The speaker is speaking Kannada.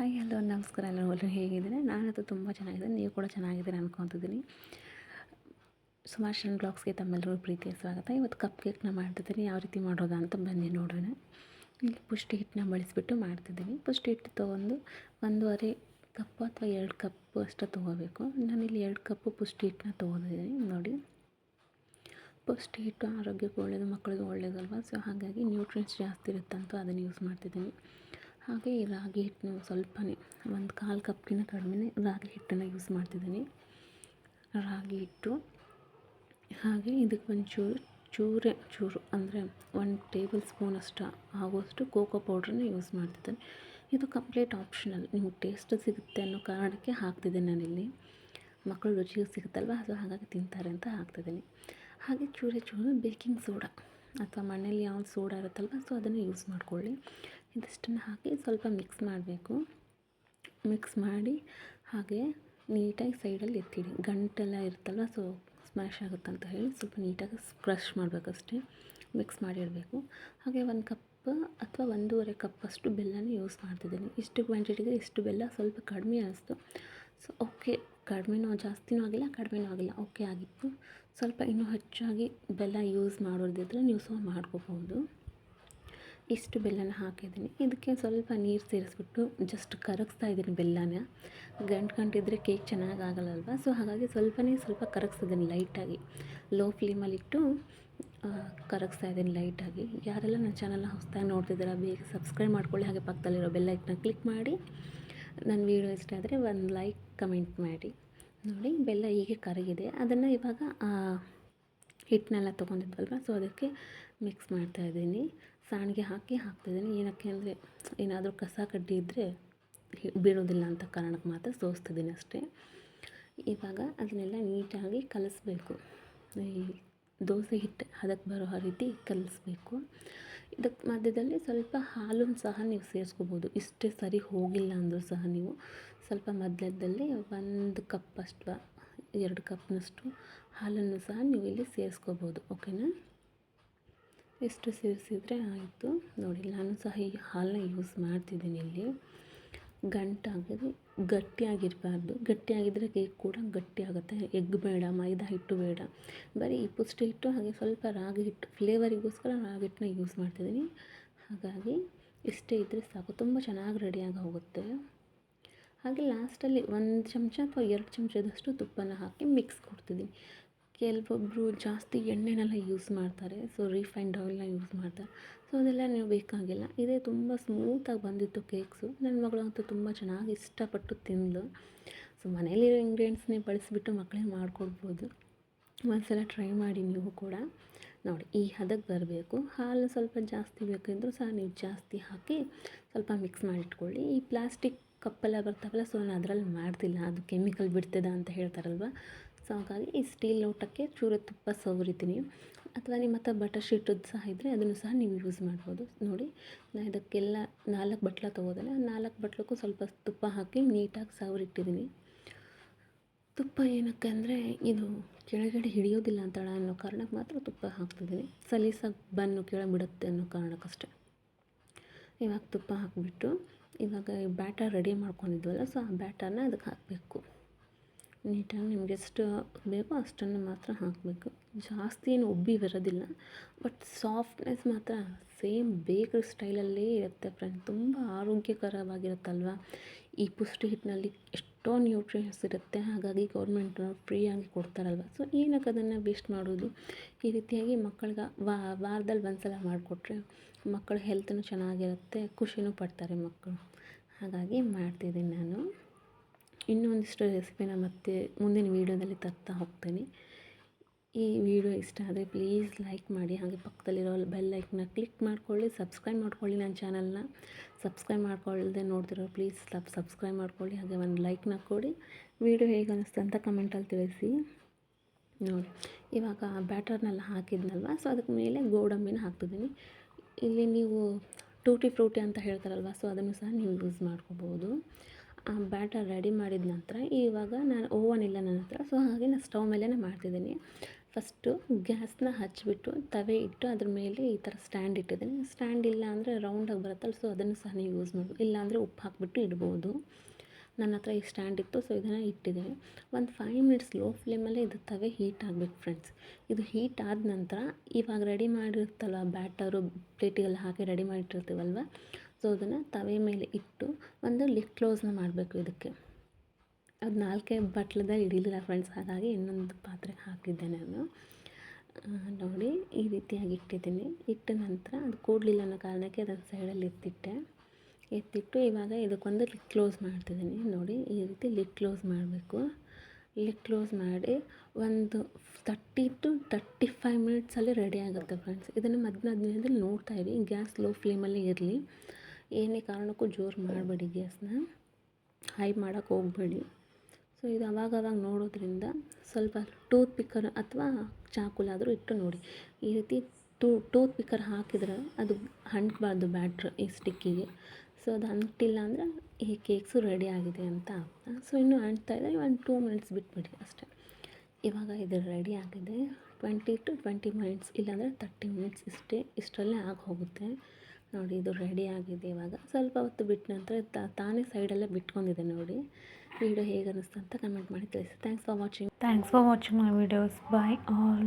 ಹಾಯ್, ಹಲೋ, ನಮಸ್ಕಾರ ಎಲ್ಲರೂ ಹೇಗಿದ್ದೀನಿ ನಾನಂತೂ ತುಂಬ ಚೆನ್ನಾಗಿದ್ದೀನಿ. ನೀವು ಕೂಡ ಚೆನ್ನಾಗಿದ್ದೀನಿ ಅನ್ಕೊತಿದ್ದೀನಿ. ಸುಮಾರು ಬ್ಲಾಗ್ಸ್ಗೆ ತಮ್ಮೆಲ್ಲರೂ ಪ್ರೀತಿಯ ಸ್ವಾಗತ. ಇವತ್ತು ಕಪ್ ಕೇಕ್ನ ಮಾಡ್ತಿದ್ದೀನಿ. ಯಾವ ರೀತಿ ಮಾಡೋದು ಅಂತ ಬನ್ನಿ ನೋಡೋಣ. ಇಲ್ಲಿ ಪುಷ್ಟಿ ಹಿಟ್ಟನ್ನ ಬಳಸಿಬಿಟ್ಟು ಮಾಡ್ತಿದ್ದೀನಿ. ಪುಷ್ಟಿ ಹಿಟ್ಟು ತೊಗೊಂಡು ಒಂದೂವರೆ ಕಪ್ ಅಥವಾ ಎರಡು ಕಪ್ ಅಷ್ಟು ತೊಗೋಬೇಕು. ನಾನಿಲ್ಲಿ ಎರಡು ಕಪ್ಪು ಪುಷ್ಟಿ ಹಿಟ್ಟನ್ನ ತೊಗೊಂಡಿದ್ದೀನಿ. ನೋಡಿ. ಪುಷ್ಟಿ ಹಿಟ್ಟು ಆರೋಗ್ಯಕ್ಕೆ ಒಳ್ಳೆಯದು ಮಕ್ಕಳಿಗೆ ಒಳ್ಳೆಯದಲ್ವ ಸೊ ಹಾಗಾಗಿ ನ್ಯೂಟ್ರಿಯನ್ಸ್ ಜಾಸ್ತಿ ಇರುತ್ತಂತೂ ಅದನ್ನು ಯೂಸ್ ಮಾಡ್ತಿದ್ದೀನಿ. ಹಾಗೆ ರಾಗಿ ಹಿಟ್ಟನ್ನು ಸ್ವಲ್ಪನೇ, ಒಂದು ಕಾಲು ಕಪ್ಗಿಂತ ಕಡಿಮೆ ರಾಗಿ ಹಿಟ್ಟನ್ನು ಯೂಸ್ ಮಾಡ್ತಿದ್ದೀನಿ. ರಾಗಿ ಹಿಟ್ಟು, ಹಾಗೆ ಇದಕ್ಕೆ ಒಂಚೂರು ಚೂರೇ, ಚೂರು ಅಂದರೆ ಒಂದು ಟೇಬಲ್ ಸ್ಪೂನ್ ಅಷ್ಟು ಆಗುವಷ್ಟು ಕೋಕೋ ಪೌಡ್ರನ್ನ ಯೂಸ್ ಮಾಡ್ತಿದ್ದೇನೆ. ಇದು ಕಂಪ್ಲೀಟ್ ಆಪ್ಷನಲ್ ನಿಮ್ಗೆ ಟೇಸ್ಟ್ ಸಿಗುತ್ತೆ ಅನ್ನೋ ಕಾರಣಕ್ಕೆ ಹಾಕ್ತಿದ್ದೀನಿ ನಾನಿಲ್ಲಿ. ಮಕ್ಕಳು ರುಚಿಗೆ ಸಿಗುತ್ತಲ್ವ? ಅದು ಹಾಗಾಗಿ ತಿಂತಾರೆ ಅಂತ ಹಾಕ್ತಿದ್ದೀನಿ. ಹಾಗೆ ಚೂರೇ ಚೂರು ಬೇಕಿಂಗ್ ಸೋಡಾ ಅಥವಾ ಮನೇಲಿ ಯಾವ್ದು ಸೋಡಾ ಇರುತ್ತಲ್ವ? ಸೊ ಅದನ್ನು ಯೂಸ್ ಮಾಡ್ಕೊಳ್ಳಿ. ಇದಿಷ್ಟನ್ನು ಹಾಕಿ ಸ್ವಲ್ಪ ಮಿಕ್ಸ್ ಮಾಡಬೇಕು. ಮಿಕ್ಸ್ ಮಾಡಿ ಹಾಗೆ ನೀಟಾಗಿ ಸೈಡಲ್ಲಿ ಎತ್ತಿಡಿ. ಗಂಟೆಲ್ಲ ಇರುತ್ತಲ್ವ ಸೊ ಸ್ಮ್ಯಾಶ್ ಆಗುತ್ತಂತ ಹೇಳಿ ಸ್ವಲ್ಪ ನೀಟಾಗಿ ಕ್ರಷ್ ಮಾಡಬೇಕಷ್ಟೇ. ಮಿಕ್ಸ್ ಮಾಡಿಡಬೇಕು. ಹಾಗೆ ಒಂದು ಕಪ್ ಅಥವಾ ಒಂದೂವರೆ ಕಪ್ಪಷ್ಟು ಬೆಲ್ಲನ ಯೂಸ್ ಮಾಡ್ತಿದ್ದೀನಿ. ಇಷ್ಟು ಕ್ವಾಂಟಿಟಿಗೆ ಇಷ್ಟು ಬೆಲ್ಲ ಸ್ವಲ್ಪ ಕಡಿಮೆ ಅನಿಸ್ತು. ಸೊ ಓಕೆ ಕಡಿಮೆನೂ ಜಾಸ್ತಿನೂ ಆಗಿಲ್ಲ, ಕಡಿಮೆನೂ ಆಗಿಲ್ಲ. ಓಕೆ ಆಗಿತ್ತು. ಸ್ವಲ್ಪ ಇನ್ನೂ ಹೆಚ್ಚಾಗಿ ಬೆಲ್ಲ ಯೂಸ್ ಮಾಡೋದಿದ್ರೆ ನೀವು ಸಹ ಮಾಡ್ಕೋಬೋದು ಇಷ್ಟು ಬೆಲ್ಲನ ಹಾಕಿದ್ದೀನಿ. ಇದಕ್ಕೆ ಸ್ವಲ್ಪ ನೀರು ಸೇರಿಸ್ಬಿಟ್ಟು ಜಸ್ಟ್ ಕರಗಿಸ್ತಾ ಇದ್ದೀನಿ ಬೆಲ್ಲನ. ಗಂಟು ಗಂಟಿದ್ರೆ ಕೇಕ್ ಚೆನ್ನಾಗಿ ಸೊ ಹಾಗಾಗಿ ಸ್ವಲ್ಪನೇ ಸ್ವಲ್ಪ ಕರಗಿಸ್ತಿದ್ದೀನಿ ಲೈಟಾಗಿ ಲೋ ಫ್ಲೇಮಲ್ಲಿಟ್ಟು ಕರಗಿಸ್ತಾ ಇದ್ದೀನಿ ಲೈಟಾಗಿ ಯಾರೆಲ್ಲ ನನ್ನ ಚಾನಲ್ನ ಹೊಸದಾಗಿ ನೋಡ್ತಿದ್ದೀರಾ, ಬೇಗ ಸಬ್ಸ್ಕ್ರೈಬ್ ಮಾಡ್ಕೊಳ್ಳಿ. ಹಾಗೆ ಪಕ್ಕದಲ್ಲಿರೋ ಬೆಲ್ಲೈಕನ್ನ ಕ್ಲಿಕ್ ಮಾಡಿ. ನನ್ನ ವೀಡಿಯೋ ಇಷ್ಟ ಆದರೆ ಒಂದು ಲೈಕ್ ಕಮೆಂಟ್ ಮಾಡಿ. ನೋಡಿ, ಬೆಲ್ಲ ಹೀಗೆ ಕರಗಿದೆ. ಅದನ್ನು ಇವಾಗ ಹಿಟ್ಟನ್ನೆಲ್ಲ ತೊಗೊಂಡಿದ್ವಲ್ವ? ಸೊ ಅದಕ್ಕೆ ಮಿಕ್ಸ್ ಮಾಡ್ತಾಯಿದ್ದೀನಿ ಸಾಣಿಗೆ ಹಾಕಿ ಹಾಕ್ತಿದ್ದೀನಿ. ಏನಕ್ಕೆ ಅಂದರೆ ಏನಾದರೂ ಕಸ ಕಡ್ಡಿ ಇದ್ದರೆ ಬೀಳೋದಿಲ್ಲ ಅಂತ ಕಾರಣಕ್ಕೆ ಮಾತ್ರ ಸೋಸ್ತಿದ್ದೀನಿ ಅಷ್ಟೇ. ಇವಾಗ ಅದನ್ನೆಲ್ಲ ನೀಟಾಗಿ ಕಲಿಸ್ಬೇಕು. ಈ ದೋಸೆ ಹಿಟ್ಟು ಹದಕ್ಕೆ ಬರೋ ರೀತಿ ಕಲಿಸ್ಬೇಕು. ಇದಕ್ಕೆ ಮಧ್ಯದಲ್ಲಿ ಸ್ವಲ್ಪ ಹಾಲನ್ನು ಸಹ ನೀವು ಸೇರಿಸ್ಕೋಬೋದು. ಇಷ್ಟೇ ಸರಿ ಹೋಗಿಲ್ಲ ಅಂದರೂ ಸಹ ನೀವು. ಸ್ವಲ್ಪ ಮಧ್ಯದಲ್ಲಿ ಒಂದು ಕಪ್ ಅಷ್ಟು ಎರಡು ಕಪ್ನಷ್ಟು ಹಾಲನ್ನು ಸಹ ನೀವು ಇಲ್ಲಿ ಸೇರಿಸ್ಕೋಬೋದು. ಓಕೆನಾ? ಎಷ್ಟು ಸೇರಿಸಿದ್ರೆ ಆಯಿತು. ನೋಡಿ, ನಾನು ಸಹ ಈ ಹಾಲನ್ನ ಯೂಸ್ ಮಾಡ್ತಿದ್ದೀನಿ ಇಲ್ಲಿ. ಗಂಟಾಗೋದು ಗಟ್ಟಿಯಾಗಿರಬಾರ್ದು. ಗಟ್ಟಿಯಾಗಿದ್ದರೆ ಕೇಕ್ ಕೂಡ ಗಟ್ಟಿಯಾಗುತ್ತೆ. ಎಗ್ ಬೇಡ, ಮೈದಾ ಹಿಟ್ಟು ಬೇಡ. ಬರೀ ಈ ಪುಷ್ಟಿ ಹಿಟ್ಟು, ಹಾಗೆ ಸ್ವಲ್ಪ ರಾಗಿ ಹಿಟ್ಟು ಫ್ಲೇವರಿಗೋಸ್ಕರ ರಾಗಿ ಹಿಟ್ಟನ್ನ ಯೂಸ್ ಮಾಡ್ತಿದ್ದೀನಿ. ಹಾಗಾಗಿ ಇಷ್ಟೇ ಇದ್ದರೆ ಸಾಕು. ತುಂಬ ಚೆನ್ನಾಗಿ ರೆಡಿಯಾಗಿ ಹೋಗುತ್ತೆ. ಹಾಗೆ ಲಾಸ್ಟಲ್ಲಿ ಒಂದು ಚಮಚ ಅಥವಾ ಎರಡು ಚಮಚದಷ್ಟು ತುಪ್ಪನ ಹಾಕಿ ಮಿಕ್ಸ್ ಕೊಡ್ತಿದ್ದೀನಿ. ಕೆಲವೊಬ್ಬರು ಜಾಸ್ತಿ ಎಣ್ಣೆನೆಲ್ಲ ಯೂಸ್ ಮಾಡ್ತಾರೆ. ಸೊ ರಿಫೈನ್ಡ್ ಆಯಿಲ್ನ ಯೂಸ್ ಮಾಡ್ತಾರೆ. ಸೊ ಅದೆಲ್ಲ ನೀವು ಬೇಕಾಗಿಲ್ಲ. ಇದೇ ತುಂಬ ಸ್ಮೂತಾಗಿ ಬಂದಿತ್ತು ಕೇಕ್ಸು ನನ್ನ ಮಗಳಂತೂ ತುಂಬ ಚೆನ್ನಾಗಿ ಇಷ್ಟಪಟ್ಟು ತಿಂದಳು ಸೊ ಮನೇಲಿರೋ ಇಂಗ್ರೀಡಿಯೆಂಟ್ಸ್ನೇ ಬಳಸಿಬಿಟ್ಟು ಮಕ್ಕಳಿಗೆ ಮಾಡಿಕೊಡ್ಬೋದು. ಒಂದ್ಸಲ ಟ್ರೈ ಮಾಡಿ ನೀವು ಕೂಡ. ನೋಡಿ, ಈ ಹದಕ್ಕೆ ಬರಬೇಕು. ಹಾಲು ಸ್ವಲ್ಪ ಜಾಸ್ತಿ ಬೇಕಿದ್ದರೂ ಸಹ ನೀವು ಜಾಸ್ತಿ ಹಾಕಿ ಸ್ವಲ್ಪ ಮಿಕ್ಸ್ ಮಾಡಿಟ್ಕೊಳ್ಳಿ ಈ ಪ್ಲಾಸ್ಟಿಕ್ ಕಪ್ಪೆಲ್ಲ ಬರ್ತಾವಲ್ಲ ಸೊ ನಾನು ಅದರಲ್ಲಿ ಮಾಡ್ತಿಲ್ಲ. ಅದು ಕೆಮಿಕಲ್ ಬಿಡ್ತದ ಅಂತ ಹೇಳ್ತಾರಲ್ವ? ಸೊ ಹಾಗಾಗಿ ಈ ಸ್ಟೀಲ್ ಲೋಟಕ್ಕೆ ಚೂರು ತುಪ್ಪ ಸವರಿತೀನಿ. ಅಥವಾ ನಿಮ್ಮ ಹತ್ರ ಬಟರ್ ಶೀಟದ್ದು ಸಹ ಇದ್ದರೆ ಅದನ್ನು ಸಹ ನೀವು ಯೂಸ್ ಮಾಡ್ಬೋದು. ನೋಡಿ ನಾನು ಇದಕ್ಕೆಲ್ಲ ನಾಲ್ಕು ಬಟ್ಲ ತೊಗೋದಲ್ಲ ನಾಲ್ಕು ಬಟ್ಲಕ್ಕೂ ಸ್ವಲ್ಪ ತುಪ್ಪ ಹಾಕಿ ನೀಟಾಗಿ ಸವರಿಟ್ಟಿದ್ದೀನಿ. ತುಪ್ಪ ಏನಕ್ಕೆ ಅಂದರೆ, ಇದು ಕೆಳಗಡೆ ಹಿಡಿಯೋದಿಲ್ಲ ಅಂತ ಅನ್ನೋ ಕಾರಣಕ್ಕೆ ಮಾತ್ರ ತುಪ್ಪ ಹಾಕ್ತಿದ್ದೀನಿ. ಸಲೀಸಾಗಿ ಬನ್ನು ಕೆಳಗೆ ಬಿಡುತ್ತೆ ಅನ್ನೋ ಕಾರಣಕ್ಕಷ್ಟೆ. ಇವಾಗ ತುಪ್ಪ ಹಾಕಿಬಿಟ್ಟು, ಇವಾಗ ಬ್ಯಾಟರ್ ರೆಡಿ ಮಾಡ್ಕೊಂಡಿದ್ವಲ್ಲ ಸೊ ಆ ಬ್ಯಾಟರ್ನ ಅದಕ್ಕೆ ಹಾಕಬೇಕು. ನೀಟಾಗಿ ನಿಮ್ಗೆ ಎಷ್ಟು ಬೇಕೋ ಅಷ್ಟನ್ನು ಮಾತ್ರ ಹಾಕಬೇಕು. ಜಾಸ್ತಿ ಏನು ಉಬ್ಬಿ ಬರೋದಿಲ್ಲ. ಬಟ್ ಸಾಫ್ಟ್ನೆಸ್ ಮಾತ್ರ ಸೇಮ್ ಬೇಕ್ರಿ ಸ್ಟೈಲಲ್ಲೇ ಇರುತ್ತೆ ಫ್ರೆಂಡ್. ತುಂಬ ಆರೋಗ್ಯಕರವಾಗಿರುತ್ತಲ್ವ? ಈ ಪುಷ್ಟಿ ಹಿಟ್ಟಿನಲ್ಲಿ ಎಷ್ಟೋ ನ್ಯೂಟ್ರಿಯನ್ಸ್ ಇರುತ್ತೆ. ಹಾಗಾಗಿ ಗೌರ್ಮೆಂಟ್ನವ್ರು ಫ್ರೀಯಾಗಿ ಕೊಡ್ತಾರಲ್ವ? ಸೊ ಏನಕ್ಕೆ ಅದನ್ನು ವೇಸ್ಟ್ ಮಾಡೋದು? ಈ ರೀತಿಯಾಗಿ ಮಕ್ಕಳಿಗೆ ವಾರದಲ್ಲಿ ಒಂದು ಸಲ ಮಾಡಿಕೊಟ್ರೆ ಮಕ್ಕಳ ಹೆಲ್ತ್ನೂ ಚೆನ್ನಾಗಿರುತ್ತೆ, ಖುಷಿನೂ ಪಡ್ತಾರೆ ಮಕ್ಕಳು. ಹಾಗಾಗಿ ಮಾಡ್ತಿದ್ದೀನಿ ನಾನು. ಇನ್ನೊಂದಿಷ್ಟು ರೆಸಿಪಿನ ಮತ್ತೆ ಮುಂದಿನ ವೀಡಿಯೋದಲ್ಲಿ ತರ್ತಾ ಹೋಗ್ತೀನಿ. ಈ ವಿಡಿಯೋ ಇಷ್ಟ ಆದರೆ ಪ್ಲೀಸ್ ಲೈಕ್ ಮಾಡಿ, ಹಾಗೆ ಪಕ್ಕದಲ್ಲಿರೋ ಬೆಲ್ ಲೈಕ್ನ ಕ್ಲಿಕ್ ಮಾಡ್ಕೊಳ್ಳಿ ಸಬ್ಸ್ಕ್ರೈಬ್ ಮಾಡ್ಕೊಳ್ಳಿ ನನ್ನ ಚಾನಲ್ನ ಸಬ್ಸ್ಕ್ರೈಬ್ ಮಾಡ್ಕೊಳ್ಳದೆ ನೋಡ್ತಿರೋ ಪ್ಲೀಸ್ ಸಬ್ ಸಬ್ಸ್ಕ್ರೈಬ್ ಮಾಡ್ಕೊಳ್ಳಿ, ಹಾಗೆ ಒಂದು ಲೈಕ್ನ ಕೊಡಿ. ವಿಡಿಯೋ ಹೇಗೆ ಅನ್ನಿಸ್ತು ಅಂತ ಕಮೆಂಟಲ್ಲಿ ತಿಳಿಸಿ. ನೋಡಿ, ಇವಾಗ ಬ್ಯಾಟರ್ನೆಲ್ಲ ಹಾಕಿದ್ನಲ್ವ? ಸೊ ಅದಕ್ಕೆ ಮೇಲೆ ಗೋಡಂಬಿನ ಹಾಕ್ತಿದ್ದೀನಿ. ಇಲ್ಲಿ ನೀವು ಟೂಟಿ ಫ್ರೂಟಿ ಅಂತ ಹೇಳ್ತಾರಲ್ವ? ಸೊ ಅದನ್ನು ಸಹ ನೀವು ಯೂಸ್ ಮಾಡ್ಕೋಬೋದು. ಬ್ಯಾಟರ್ ರೆಡಿ ಮಾಡಿದ ನಂತರ ಇವಾಗ ನಾನು ಓವನ್ ಇಲ್ಲ ನನ್ನ ಹತ್ರ. ಸೊ ಹಾಗೆ ನಾನು ಸ್ಟವ್ ಮೇಲೇ ಮಾಡ್ತಿದ್ದೀನಿ. ಫಸ್ಟು ಗ್ಯಾಸ್ನ ಹಚ್ಚಿಬಿಟ್ಟು ತವೆ ಇಟ್ಟು ಅದ್ರ ಮೇಲೆ ಈ ಥರ ಸ್ಟ್ಯಾಂಡ್ ಇಟ್ಟಿದ್ದೀನಿ. ಸ್ಟ್ಯಾಂಡ್ ಇಲ್ಲ ಅಂದರೆ ರೌಂಡಾಗಿ ಬರುತ್ತಲ್ಲ ಸೊ ಅದನ್ನು ಸಹ ನೀವು ಯೂಸ್ ಮಾಡ್ಬೋದು ಇಲ್ಲಾಂದರೆ ಉಪ್ಪು ಹಾಕ್ಬಿಟ್ಟು ಇಡ್ಬೋದು. ನನ್ನ ಹತ್ರ ಈ ಸ್ಟ್ಯಾಂಡ್ ಇತ್ತು ಸೊ ಇದನ್ನು ಇಟ್ಟಿದ್ದೀನಿ. ಒಂದು ಫೈವ್ ಮಿನಿಟ್ಸ್ ಲೋ ಫ್ಲೇಮಲ್ಲೇ ಇದು ತವೆ ಹೀಟ್ ಆಗಬೇಕು ಫ್ರೆಂಡ್ಸ್ ಇದು ಹೀಟ್ ಆದ ನಂತರ ಇವಾಗ ರೆಡಿ ಮಾಡಿರುತ್ತಲ್ಲ ಬ್ಯಾಟರು, ಪ್ಲೇಟಿಗೆಲ್ಲ ಹಾಕಿ ರೆಡಿ ಮಾಡಿಟ್ಟಿರ್ತೀವಲ್ವ? ಸೊ ಅದನ್ನು ತವೆ ಮೇಲೆ ಇಟ್ಟು ಒಂದು ಲಿಡ್ ಕ್ಲೋಸ್ನ ಮಾಡಬೇಕು ಇದಕ್ಕೆ. ಅದು ನಾಲ್ಕೇ ಬಟ್ಲದಲ್ಲಿ ಹಿಡಿಲಿಲ್ಲ ಫ್ರೆಂಡ್ಸ್ ಹಾಗಾಗಿ ಇನ್ನೊಂದು ಪಾತ್ರೆ ಹಾಕಿದ್ದೆ ನಾನು. ನೋಡಿ, ಈ ರೀತಿಯಾಗಿ ಇಟ್ಟಿದ್ದೀನಿ. ಇಟ್ಟ ನಂತರ ಅದು ಕೂಡಲಿಲ್ಲ ಅನ್ನೋ ಕಾರಣಕ್ಕೆ ಅದನ್ನು ಸೈಡಲ್ಲಿ ಎತ್ತಿಟ್ಟೆ. ಎತ್ತಿಟ್ಟು ಇವಾಗ ಇದಕ್ಕೊಂದು ಲಿಡ್ ಕ್ಲೋಸ್ ಮಾಡ್ತಿದ್ದೀನಿ. ನೋಡಿ, ಈ ರೀತಿ ಲಿಡ್ ಕ್ಲೋಸ್ ಮಾಡಬೇಕು. ಲಿಡ್ ಕ್ಲೋಸ್ ಮಾಡಿ ಒಂದು ತರ್ಟಿ ಟು ತರ್ಟಿ ಫೈವ್ ಮಿನಿಟ್ಸಲ್ಲಿ ರೆಡಿ ಆಗುತ್ತೆ ಫ್ರೆಂಡ್ಸ್ ಇದನ್ನು ಮಧ್ಯ ಮಧ್ಯದಲ್ಲಿ ನೋಡ್ತಾ ಇರಿ. ಗ್ಯಾಸ್ ಲೋ ಫ್ಲೇಮಲ್ಲಿ ಇರಲಿ. ಏನೇ ಕಾರಣಕ್ಕೂ ಜೋರು ಮಾಡಬೇಡಿ ಗ್ಯಾಸ್ನ. ಹೈ ಮಾಡೋಕ್ಕೆ ಹೋಗಬೇಡಿ. ಸೊ ಇದು ಅವಾಗವಾಗ ಅವಾಗ ನೋಡೋದ್ರಿಂದ ಸ್ವಲ್ಪ ಟೂತ್ ಪಿಕ್ಕರ್ ಅಥವಾ ಚಾಕುಲಾದರೂ ಇಟ್ಟು ನೋಡಿ. ಈ ರೀತಿ ಟೂ ಟೂತ್ ಪಿಕ್ಕರ್ ಹಾಕಿದ್ರೆ ಅದು ಅಂಟ್ಬಾರ್ದು ಬ್ಯಾಟ್ರ್ ಈ ಸ್ಟಿಕ್ಕಿಗೆ ಸೊ ಅದು ಅಂಟಿಲ್ಲ ಅಂದರೆ ಈ ಕೇಕ್ಸು ರೆಡಿ ಆಗಿದೆ ಅಂತ ಸೊ ಇನ್ನೂ ಅಂಟ್ತಾ ಇದೆ ಒಂದು ಟೂ ಮಿನಿಟ್ಸ್ ಬಿಟ್ಬಿಡಿ ಅಷ್ಟೇ. ಇವಾಗ ಇದು ರೆಡಿ ಆಗಿದೆ. ಟ್ವೆಂಟಿ ಟು ಟ್ವೆಂಟಿ ಮಿನಿಟ್ಸ್ ಇಲ್ಲಾಂದರೆ ತರ್ಟಿ ಮಿನಿಟ್ಸ್ ಇಷ್ಟೇ, ಇಷ್ಟರಲ್ಲೇ ಆಗಿ ಹೋಗುತ್ತೆ ನೋಡಿ, ಇದು ರೆಡಿ ಆಗಿದೆ ಇವಾಗ. ಸ್ವಲ್ಪ ಹೊತ್ತು ಬಿಟ್ಟ ನಂತರ ತಾನೇ ಸೈಡಲ್ಲೇ ಬಿಟ್ಕೊಂಡಿದೆ ನೋಡಿ. ವಿಡಿಯೋ ಹೇಗೆ ಅನ್ನಿಸ್ತು ಅಂತ ಕಮೆಂಟ್ ಮಾಡಿ ತಿಳಿಸಿ. Thanks for watching thanks for watching my videos bye all.